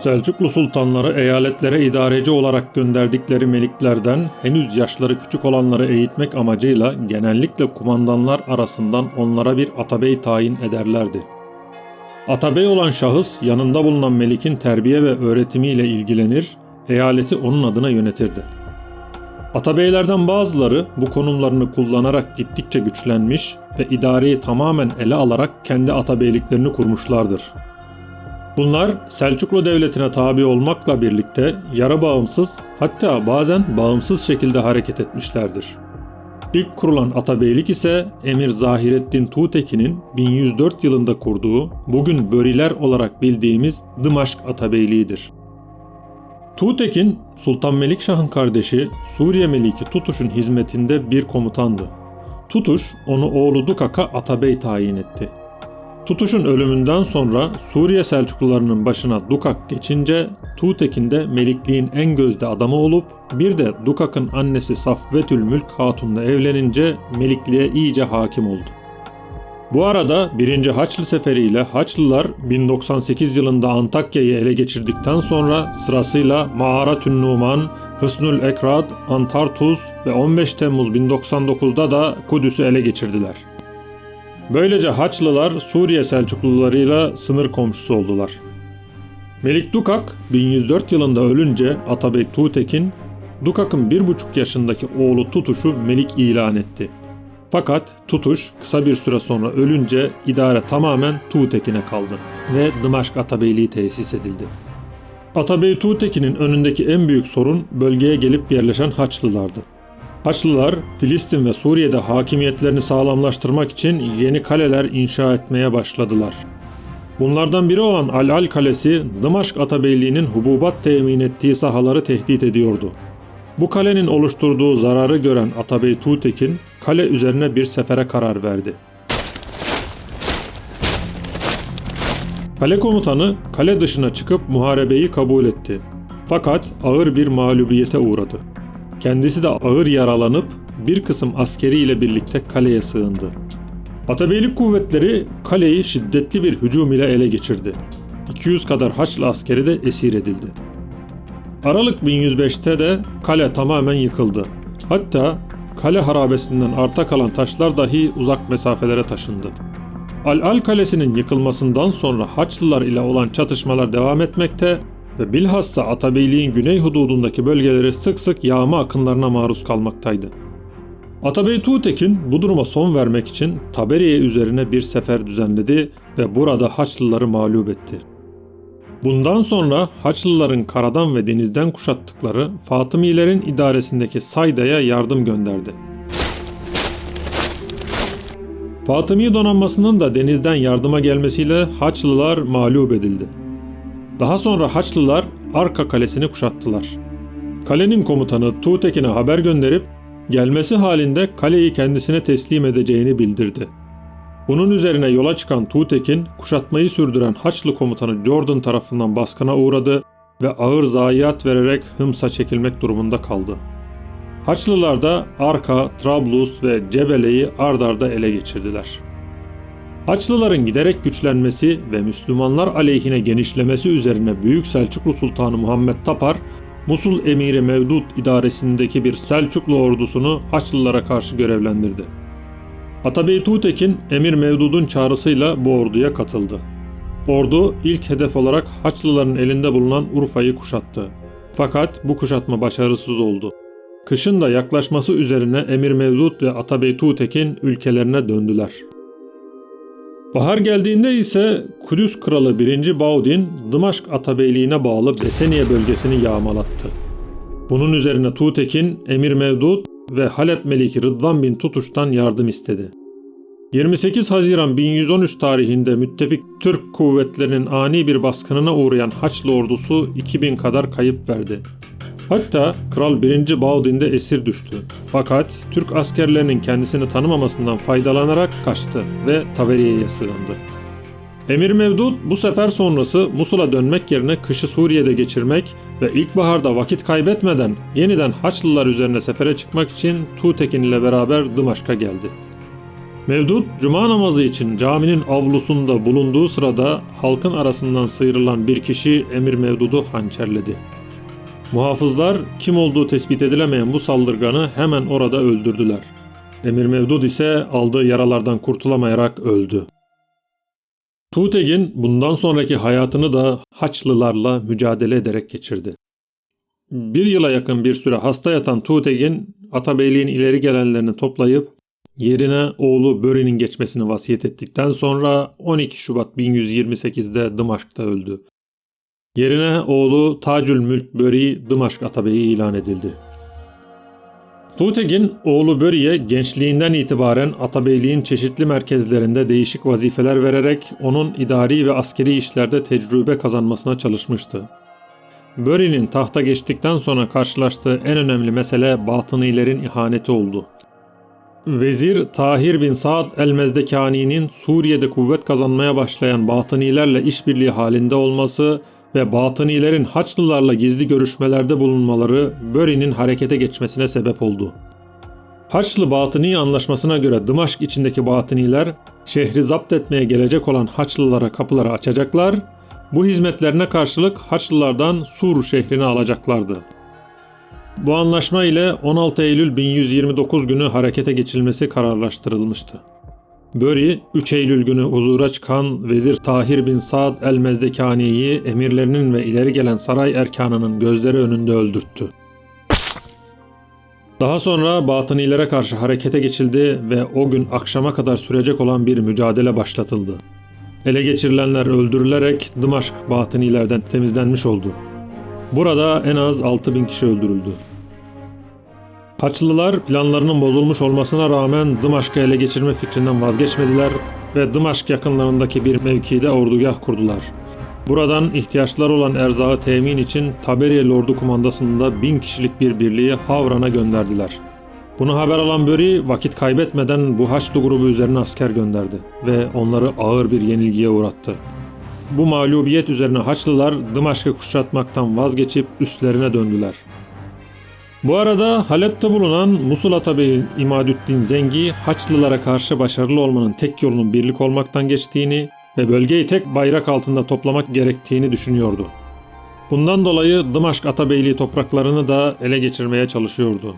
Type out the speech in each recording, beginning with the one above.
Selçuklu sultanları eyaletlere idareci olarak gönderdikleri meliklerden henüz yaşları küçük olanları eğitmek amacıyla genellikle kumandanlar arasından onlara bir atabey tayin ederlerdi. Atabey olan şahıs yanında bulunan melikin terbiye ve öğretimiyle ilgilenir, eyaleti onun adına yönetirdi. Atabeylerden bazıları bu konumlarını kullanarak gittikçe güçlenmiş ve idareyi tamamen ele alarak kendi atabeyliklerini kurmuşlardır. Bunlar Selçuklu Devleti'ne tabi olmakla birlikte yarı bağımsız hatta bazen bağımsız şekilde hareket etmişlerdir. İlk kurulan atabeylik ise Emir Zahireddin Tuğtekin'in 1104 yılında kurduğu bugün Böriler olarak bildiğimiz Dımaşk Atabeyliğidir. Tuğtekin, Sultan Melikşah'ın kardeşi Suriye Meliki Tutuş'un hizmetinde bir komutandı. Tutuş onu oğlu Dukak'a atabey tayin etti. Tutuş'un ölümünden sonra Suriye Selçuklularının başına Dukak geçince Tuğtekin de Melikliğin en gözde adamı olup bir de Dukak'ın annesi Safvetül Mülk Hatun'la evlenince Melikliğe iyice hakim oldu. Bu arada 1. Haçlı Seferi ile Haçlılar 1098 yılında Antakya'yı ele geçirdikten sonra sırasıyla Mağaratün Numan, Hısnül Ekrad, Antartuz ve 15 Temmuz 1099'da da Kudüs'ü ele geçirdiler. Böylece Haçlılar Suriye Selçuklularıyla sınır komşusu oldular. Melik Dukak 1104 yılında ölünce Atabek Tuğtekin, Dukak'ın bir buçuk yaşındaki oğlu Tutuş'u Melik ilan etti. Fakat Tutuş kısa bir süre sonra ölünce idare tamamen Tuğtekin'e kaldı ve Dımaşk Atabeyliği tesis edildi. Atabey Tuğtekin'in önündeki en büyük sorun bölgeye gelip yerleşen Haçlılardı. Haçlılar Filistin ve Suriye'de hakimiyetlerini sağlamlaştırmak için yeni kaleler inşa etmeye başladılar. Bunlardan biri olan Al-Al Kalesi, Dımaşk Atabeyliği'nin hububat temin ettiği sahaları tehdit ediyordu. Bu kalenin oluşturduğu zararı gören Atabey Tuğtekin, kale üzerine bir sefere karar verdi. Kale komutanı kale dışına çıkıp muharebeyi kabul etti. Fakat ağır bir mağlubiyete uğradı. Kendisi de ağır yaralanıp bir kısım askeri ile birlikte kaleye sığındı. Atabeylik kuvvetleri kaleyi şiddetli bir hücum ile ele geçirdi. 200 kadar Haçlı askeri de esir edildi. Aralık 1105'te de kale tamamen yıkıldı. Hatta kale harabesinden arta kalan taşlar dahi uzak mesafelere taşındı. Al-Al Kalesi'nin yıkılmasından sonra Haçlılar ile olan çatışmalar devam etmekte ve bilhassa Atabeyliğin güney hududundaki bölgeleri sık sık yağma akınlarına maruz kalmaktaydı. Atabey Tuğtekin bu duruma son vermek için Taberiye üzerine bir sefer düzenledi ve burada Haçlıları mağlup etti. Bundan sonra Haçlıların karadan ve denizden kuşattıkları Fatımilerin idaresindeki Sayda'ya yardım gönderdi. Fatımi donanmasının da denizden yardıma gelmesiyle Haçlılar mağlup edildi. Daha sonra Haçlılar Arka Kalesi'ni kuşattılar. Kalenin komutanı Tuğtekin'e haber gönderip gelmesi halinde kaleyi kendisine teslim edeceğini bildirdi. Bunun üzerine yola çıkan Tuğtekin, kuşatmayı sürdüren Haçlı komutanı Jordan tarafından baskına uğradı ve ağır zayiat vererek Hıms'a çekilmek durumunda kaldı. Haçlılar da Arka, Trablus ve Cebele'yi ardarda ele geçirdiler. Haçlıların giderek güçlenmesi ve Müslümanlar aleyhine genişlemesi üzerine Büyük Selçuklu Sultanı Muhammed Tapar, Musul Emiri Mevdud idaresindeki bir Selçuklu ordusunu Haçlılara karşı görevlendirdi. Atabey Tuğtekin Emir Mevdud'un çağrısıyla bu orduya katıldı. Ordu ilk hedef olarak Haçlıların elinde bulunan Urfa'yı kuşattı. Fakat bu kuşatma başarısız oldu. Kışın da yaklaşması üzerine Emir Mevdud ve Atabey Tuğtekin ülkelerine döndüler. Bahar geldiğinde ise Kudüs Kralı 1. Baudin, Dımaşk Atabeyliğine bağlı Beseniye bölgesini yağmalattı. Bunun üzerine Tuğtekin, Emir Mevdud ve Halep Meliki Rıdvan bin Tutuş'tan yardım istedi. 28 Haziran 1113 tarihinde müttefik Türk kuvvetlerinin ani bir baskınına uğrayan Haçlı ordusu 2000 kadar kayıp verdi. Hatta Kral 1. Baudin de esir düştü. Fakat Türk askerlerinin kendisini tanımamasından faydalanarak kaçtı ve Taveriye'ye sığındı. Emir Mevdud bu sefer sonrası Musul'a dönmek yerine kışı Suriye'de geçirmek ve ilkbaharda vakit kaybetmeden yeniden Haçlılar üzerine sefere çıkmak için Tuğtekin ile beraber Dımaşk'a geldi. Mevdut, cuma namazı için caminin avlusunda bulunduğu sırada halkın arasından sıyrılan bir kişi Emir Mevdud'u hançerledi. Muhafızlar kim olduğu tespit edilemeyen bu saldırganı hemen orada öldürdüler. Emir Mevdud ise aldığı yaralardan kurtulamayarak öldü. Tuğtegin bundan sonraki hayatını da Haçlılarla mücadele ederek geçirdi. Bir yıla yakın bir süre hasta yatan Tuğtegin, Atabeyliğin ileri gelenlerini toplayıp yerine oğlu Böri'nin geçmesini vasiyet ettikten sonra 12 Şubat 1128'de Dımaşk'ta öldü. Yerine oğlu Tacül Mülk Böri Dımaşk Atabeyi ilan edildi. Tuğtegin oğlu Böri'ye gençliğinden itibaren Atabeyliğin çeşitli merkezlerinde değişik vazifeler vererek onun idari ve askeri işlerde tecrübe kazanmasına çalışmıştı. Böri'nin tahta geçtikten sonra karşılaştığı en önemli mesele batınilerin ihaneti oldu. Vezir Tahir bin Saad el-Mezdekani'nin Suriye'de kuvvet kazanmaya başlayan batınilerle işbirliği halinde olması ve batınilerin Haçlılarla gizli görüşmelerde bulunmaları Böri'nin harekete geçmesine sebep oldu. Haçlı Batıni anlaşmasına göre Dımaşk içindeki Batıniler şehri zapt etmeye gelecek olan Haçlılara kapıları açacaklar, bu hizmetlerine karşılık Haçlılardan Sur şehrini alacaklardı. Bu anlaşma ile 16 Eylül 1129 günü harekete geçilmesi kararlaştırılmıştı. Böri 3 Eylül günü huzura çıkan Vezir Tahir bin Saad el-Mezdekani'yi emirlerinin ve ileri gelen saray erkanının gözleri önünde öldürttü. Daha sonra Batınilere karşı harekete geçildi ve o gün akşama kadar sürecek olan bir mücadele başlatıldı. Ele geçirilenler öldürülerek Dımaşk Batınilerden temizlenmiş oldu. Burada en az 6000 kişi öldürüldü. Haçlılar planlarının bozulmuş olmasına rağmen Dımaşk'ı ele geçirme fikrinden vazgeçmediler ve Dımaşk yakınlarındaki bir mevkide ordugah kurdular. Buradan ihtiyaçları olan erzağı temin için Taberiyeli ordu kumandasında bin kişilik bir birliği Havran'a gönderdiler. Bunu haber alan Böri vakit kaybetmeden bu Haçlı grubu üzerine asker gönderdi ve onları ağır bir yenilgiye uğrattı. Bu mağlubiyet üzerine Haçlılar Dımaşk'ı kuşatmaktan vazgeçip üstlerine döndüler. Bu arada Halep'te bulunan Musul Atabeyi İmadüddin Zengi Haçlılara karşı başarılı olmanın tek yolunun birlik olmaktan geçtiğini ve bölgeyi tek bayrak altında toplamak gerektiğini düşünüyordu. Bundan dolayı Dımaşk Atabeyliği topraklarını da ele geçirmeye çalışıyordu.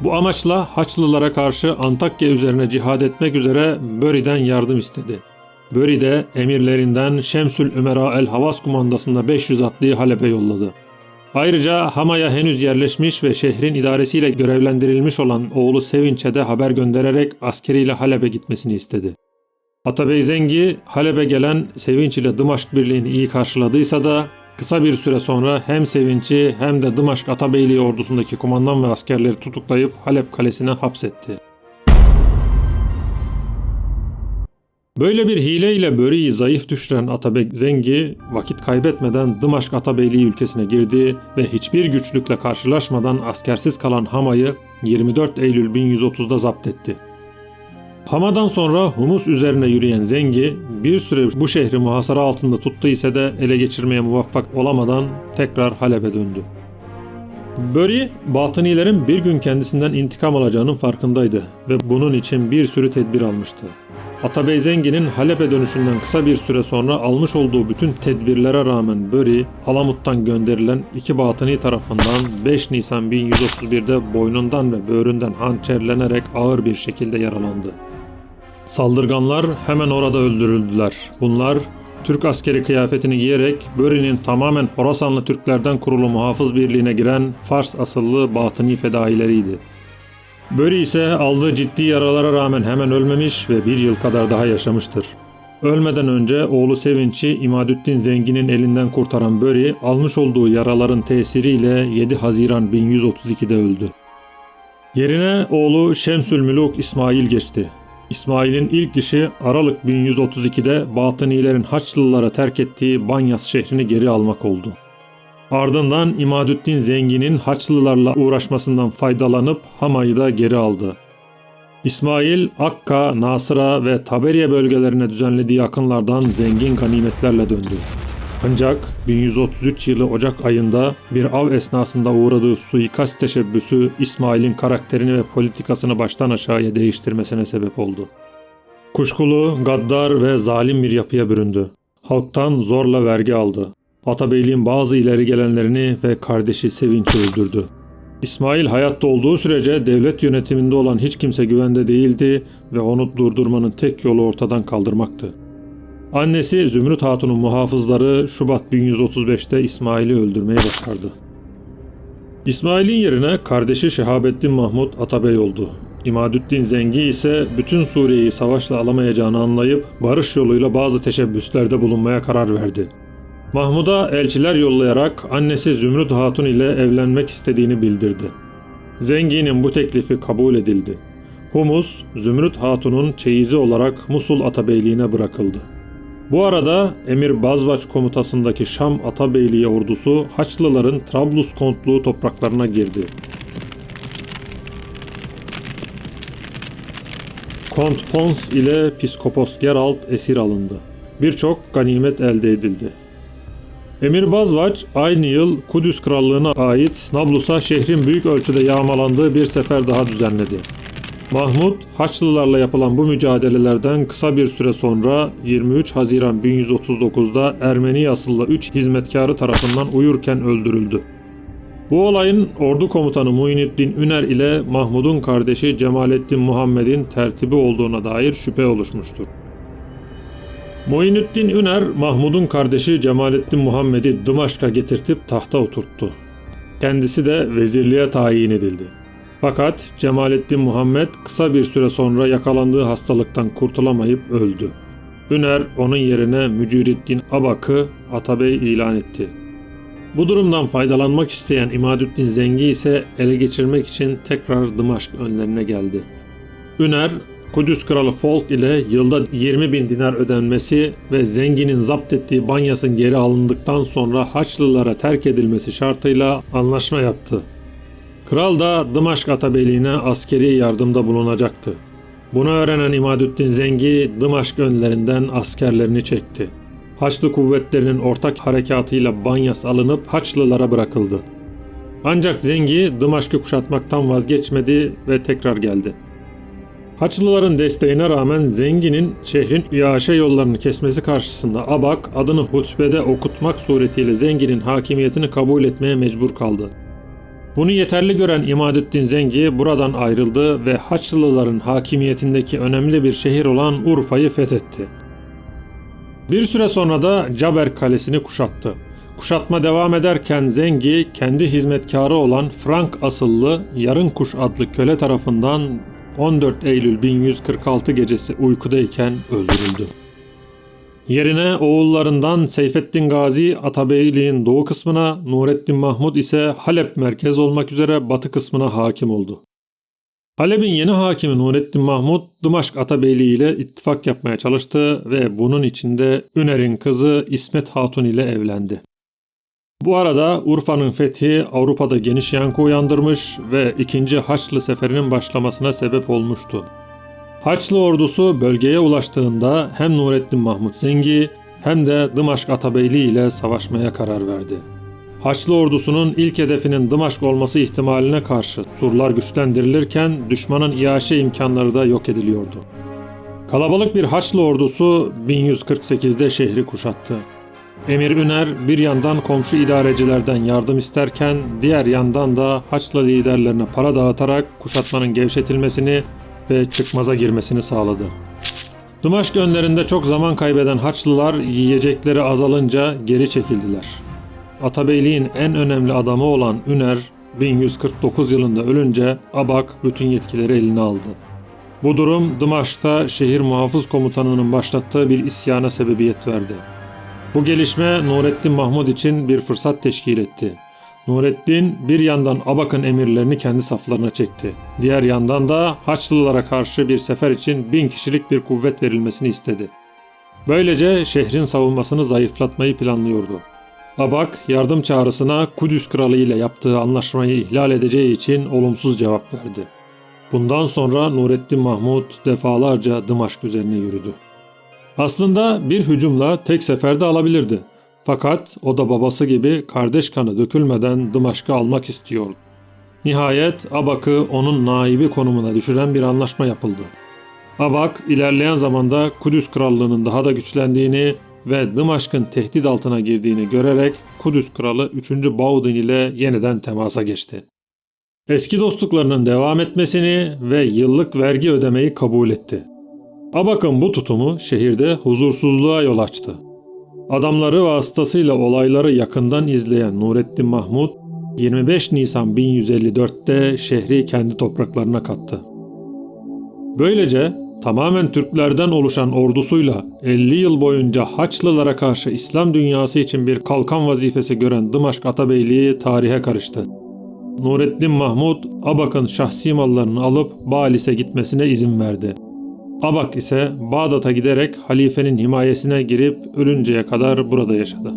Bu amaçla Haçlılara karşı Antakya üzerine cihad etmek üzere Böri'den yardım istedi. Böri de emirlerinden Şemsül Ümera el Havas kumandasında 500 atlıyı Halep'e yolladı. Ayrıca Hama'ya henüz yerleşmiş ve şehrin idaresiyle görevlendirilmiş olan oğlu Sevinç'e de haber göndererek askeriyle Halep'e gitmesini istedi. Atabey Zengi Halep'e gelen Sevinç ile Dımaşk birliğini iyi karşıladıysa da kısa bir süre sonra hem Sevinç'i hem de Dımaşk Atabeyliği ordusundaki kumandan ve askerleri tutuklayıp Halep kalesine hapsetti. Böyle bir hileyle Böri'yi zayıf düşüren Atabek Zengi vakit kaybetmeden Dımaşk Atabeyliği ülkesine girdi ve hiçbir güçlükle karşılaşmadan askersiz kalan Hama'yı 24 Eylül 1130'da zapt etti. Hama'dan sonra Humus üzerine yürüyen Zengi bir süre bu şehri muhasara altında tuttu ise de ele geçirmeye muvaffak olamadan tekrar Halep'e döndü. Böri, Batınilerin bir gün kendisinden intikam alacağının farkındaydı ve bunun için bir sürü tedbir almıştı. Atabey Zengin'in Halep'e dönüşünden kısa bir süre sonra almış olduğu bütün tedbirlere rağmen Böri, Alamut'tan gönderilen iki batıni tarafından 5 Nisan 1131'de boynundan ve böğründen hançerlenerek ağır bir şekilde yaralandı. Saldırganlar hemen orada öldürüldüler. Bunlar Türk askeri kıyafetini giyerek Böri'nin tamamen Horasanlı Türklerden kurulu muhafız birliğine giren Fars asıllı batıni fedaileriydi. Böri ise aldığı ciddi yaralara rağmen hemen ölmemiş ve bir yıl kadar daha yaşamıştır. Ölmeden önce oğlu Sevinç'i İmadüddin Zengin'in elinden kurtaran Böri almış olduğu yaraların tesiriyle 7 Haziran 1132'de öldü. Yerine oğlu Şemsül Müluk İsmail geçti. İsmail'in ilk işi Aralık 1132'de Batınilerin Haçlılara terk ettiği Banyas şehrini geri almak oldu. Ardından İmadüddin Zengin'in Haçlılarla uğraşmasından faydalanıp Hama'yı da geri aldı. İsmail, Akka, Nasıra ve Taberiye bölgelerine düzenlediği akınlardan zengin ganimetlerle döndü. Ancak 1133 yılı Ocak ayında bir av esnasında uğradığı suikast teşebbüsü İsmail'in karakterini ve politikasını baştan aşağıya değiştirmesine sebep oldu. Kuşkulu, gaddar ve zalim bir yapıya büründü. Halktan zorla vergi aldı. Atabeyliğin bazı ileri gelenlerini ve kardeşi Sevinç'i öldürdü. İsmail hayatta olduğu sürece devlet yönetiminde olan hiç kimse güvende değildi ve onu durdurmanın tek yolu ortadan kaldırmaktı. Annesi Zümrüt Hatun'un muhafızları Şubat 1135'te İsmail'i öldürmeyi başardı. İsmail'in yerine kardeşi Şehabettin Mahmut Atabey oldu. İmadüddin Zengi ise bütün Suriye'yi savaşla alamayacağını anlayıp barış yoluyla bazı teşebbüslerde bulunmaya karar verdi. Mahmud'a elçiler yollayarak annesi Zümrüt Hatun ile evlenmek istediğini bildirdi. Zengi'nin bu teklifi kabul edildi. Humus, Zümrüt Hatun'un çeyizi olarak Musul Atabeyliğine bırakıldı. Bu arada Emir Bazvaç komutasındaki Şam Atabeyliği ordusu Haçlıların Trablus kontluğu topraklarına girdi. Kont Pons ile Piskopos Geralt esir alındı. Birçok ganimet elde edildi. Emir Bazvaç aynı yıl Kudüs Krallığı'na ait Nablus'a şehrin büyük ölçüde yağmalandığı bir sefer daha düzenledi. Mahmud, Haçlılarla yapılan bu mücadelelerden kısa bir süre sonra 23 Haziran 1139'da Ermeni asıllı 3 hizmetkarı tarafından uyurken öldürüldü. Bu olayın ordu komutanı Muhyiddin Üner ile Mahmud'un kardeşi Cemalettin Muhammed'in tertibi olduğuna dair şüphe oluşmuştur. Muhyiddin Üner, Mahmud'un kardeşi Cemalettin Muhammed'i Dımaşk'a getirtip tahta oturttu. Kendisi de vezirliğe tayin edildi. Fakat Cemalettin Muhammed kısa bir süre sonra yakalandığı hastalıktan kurtulamayıp öldü. Üner onun yerine Müciriddin Abak'ı Atabey ilan etti. Bu durumdan faydalanmak isteyen İmadüddin Zengi ise ele geçirmek için tekrar Dımaşk önlerine geldi. Üner, Kudüs Kralı Folk ile yılda 20 bin dinar ödenmesi ve Zengi'nin zapt ettiği Banyas'ın geri alındıktan sonra Haçlılara terk edilmesi şartıyla anlaşma yaptı. Kral da Dımaşk Atabeyliğine askeri yardımda bulunacaktı. Bunu öğrenen İmadüddin Zengi Dımaşk önlerinden askerlerini çekti. Haçlı kuvvetlerinin ortak harekatıyla Banyas alınıp Haçlılara bırakıldı. Ancak Zengi Dımaşk'ı kuşatmaktan vazgeçmedi ve tekrar geldi. Haçlıların desteğine rağmen Zengi'nin şehrin iaşe yollarını kesmesi karşısında Abak adını hutbede okutmak suretiyle Zengi'nin hakimiyetini kabul etmeye mecbur kaldı. Bunu yeterli gören İmadüddin Zengi buradan ayrıldı ve Haçlıların hakimiyetindeki önemli bir şehir olan Urfa'yı fethetti. Bir süre sonra da Caber Kalesi'ni kuşattı. Kuşatma devam ederken Zengi kendi hizmetkarı olan Frank asıllı Yarın Kuş adlı köle tarafından 14 Eylül 1146 gecesi uykudayken öldürüldü. Yerine oğullarından Seyfettin Gazi Atabeyliğin doğu kısmına, Nurettin Mahmud ise Halep merkez olmak üzere batı kısmına hakim oldu. Halep'in yeni hakimi Nurettin Mahmud, Dımaşk Atabeyliği ile ittifak yapmaya çalıştı ve bunun içinde Üner'in kızı İsmet Hatun ile evlendi. Bu arada Urfa'nın fethi Avrupa'da geniş yankı uyandırmış ve 2. Haçlı Seferi'nin başlamasına sebep olmuştu. Haçlı ordusu bölgeye ulaştığında hem Nurettin Mahmut Zengi hem de Dımaşk Atabeyliği ile savaşmaya karar verdi. Haçlı ordusunun ilk hedefinin Dımaşk olması ihtimaline karşı surlar güçlendirilirken düşmanın iaşe imkanları da yok ediliyordu. Kalabalık bir Haçlı ordusu 1148'de şehri kuşattı. Emir Üner bir yandan komşu idarecilerden yardım isterken diğer yandan da Haçlı liderlerine para dağıtarak kuşatmanın gevşetilmesini ve çıkmaza girmesini sağladı. Dımaşk önlerinde çok zaman kaybeden Haçlılar yiyecekleri azalınca geri çekildiler. Atabeyliğin en önemli adamı olan Üner 1149 yılında ölünce Abak bütün yetkileri eline aldı. Bu durum Dımaşk'ta şehir muhafız komutanının başlattığı bir isyana sebebiyet verdi. Bu gelişme Nurettin Mahmud için bir fırsat teşkil etti. Nurettin bir yandan Abak'ın emirlerini kendi saflarına çekti. Diğer yandan da Haçlılara karşı bir sefer için bin kişilik bir kuvvet verilmesini istedi. Böylece şehrin savunmasını zayıflatmayı planlıyordu. Abak yardım çağrısına Kudüs kralı ile yaptığı anlaşmayı ihlal edeceği için olumsuz cevap verdi. Bundan sonra Nurettin Mahmud defalarca Dımaşk üzerine yürüdü. Aslında bir hücumla tek seferde alabilirdi. Fakat o da babası gibi kardeş kanı dökülmeden Dımaşk'ı almak istiyordu. Nihayet Abak'ı onun naibi konumuna düşüren bir anlaşma yapıldı. Abak ilerleyen zamanda Kudüs Krallığı'nın daha da güçlendiğini ve Dımaşk'ın tehdit altına girdiğini görerek Kudüs Kralı 3. Baudin ile yeniden temasa geçti. Eski dostluklarının devam etmesini ve yıllık vergi ödemeyi kabul etti. Abak'ın bu tutumu şehirde huzursuzluğa yol açtı. Adamları vasıtasıyla olayları yakından izleyen Nurettin Mahmud 25 Nisan 1154'te şehri kendi topraklarına kattı. Böylece tamamen Türklerden oluşan ordusuyla 50 yıl boyunca Haçlılara karşı İslam dünyası için bir kalkan vazifesi gören Dımaşk Atabeyliği tarihe karıştı. Nurettin Mahmud, Abak'ın şahsi mallarını alıp Balis'e gitmesine izin verdi. Abak ise Bağdat'a giderek halifenin himayesine girip ölünceye kadar burada yaşadı.